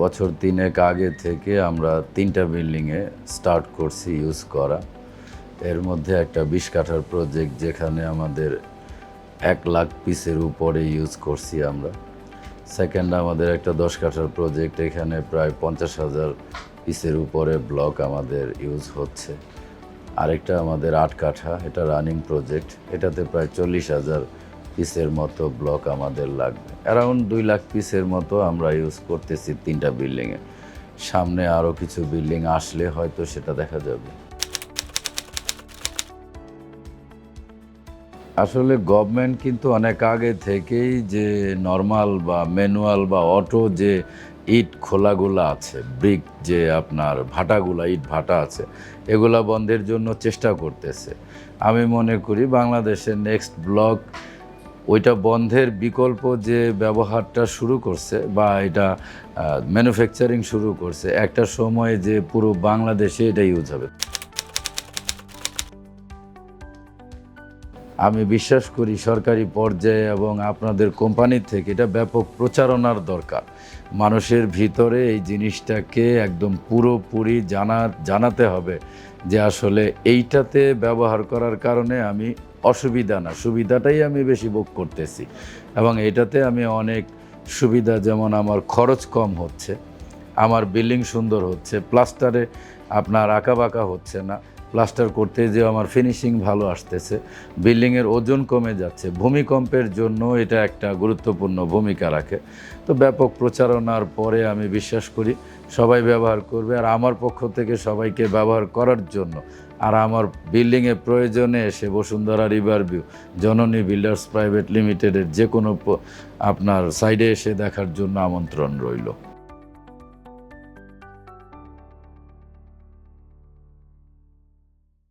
বছর তিনেক আগে থেকে আমরা তিনটা বিল্ডিংয়ে স্টার্ট করছি ইউজ করা। এর মধ্যে একটা বিশ কাঠার প্রজেক্ট যেখানে আমাদের এক লাখ পিসের উপরে ইউজ করছি আমরা। সেকেন্ড আমাদের একটা দশ কাঠার প্রজেক্ট এখানে প্রায় পঞ্চাশ হাজার পিসের উপরে ব্লক আমাদের ইউজ হচ্ছে। আরেকটা আমাদের আট কাঠা, এটা রানিং প্রজেক্ট এটাতে প্রায় চল্লিশ হাজার পিসের মতো ব্লক আমাদের লাগবে। অ্যারাউন্ড দুই লাখ পিসের মতো আমরা ইউজ করতেছি তিনটা বিল্ডিংয়ে সামনে আরও কিছু বিল্ডিং আসলে হয়তো সেটা দেখা যাবে। আসলে গভর্নমেন্ট কিন্তু অনেক আগে থেকেই যে নর্মাল বা ম্যানুয়াল বা অটো যে ইট খোলাগুলো আছে ব্রিক যে আপনার ভাটাগুলা, ইট ভাটা আছে, এগুলা বন্ধের জন্য চেষ্টা করতেছে। আমি মনে করি বাংলাদেশের নেক্সট ব্লক ওইটা বন্ধের বিকল্প যে ব্যবহারটা শুরু করছে বা এটা ম্যানুফ্যাকচারিং শুরু করছে, একটা সময় যে পুরো বাংলাদেশে এটা ইউজ হবে। আমি বিশ্বাস করি সরকারি পর্যায়ে এবং আপনাদের কোম্পানির থেকে এটা ব্যাপক প্রচারণার দরকার। মানুষের ভিতরে এই জিনিসটাকে একদম পুরোপুরি জানা, জানাতে হবে যে আসলে এইটাতে ব্যবহার করার কারণে আমি অসুবিধা না, সুবিধাটাই আমি বেশি ভোগ করতেছি। এবং এটাতে আমি অনেক সুবিধা, যেমন আমার খরচ কম হচ্ছে, আমার বিল্ডিং সুন্দর হচ্ছে, প্লাস্টারে আপনার আঁকা বাঁকা হচ্ছে না প্লাস্টার করতে যে আমার ফিনিশিং ভালো আসতেছে। বিল্ডিংয়ের ওজন কমে যাচ্ছে। ভূমিকম্পের জন্য এটা একটা গুরুত্বপূর্ণ ভূমিকা রাখে। তো ব্যাপক প্রচারণার পরে আমি বিশ্বাস করি সবাই ব্যবহার করবে আর আমার পক্ষ থেকে সবাইকে ব্যবহার করার জন্য। আর আমার বিল্ডিংয়ে প্রয়োজনে এসে Bashundhara river view Janani builders private লিমিটেডের যে কোনো আপনার সাইডে এসে দেখার জন্য আমন্ত্রণ রইল।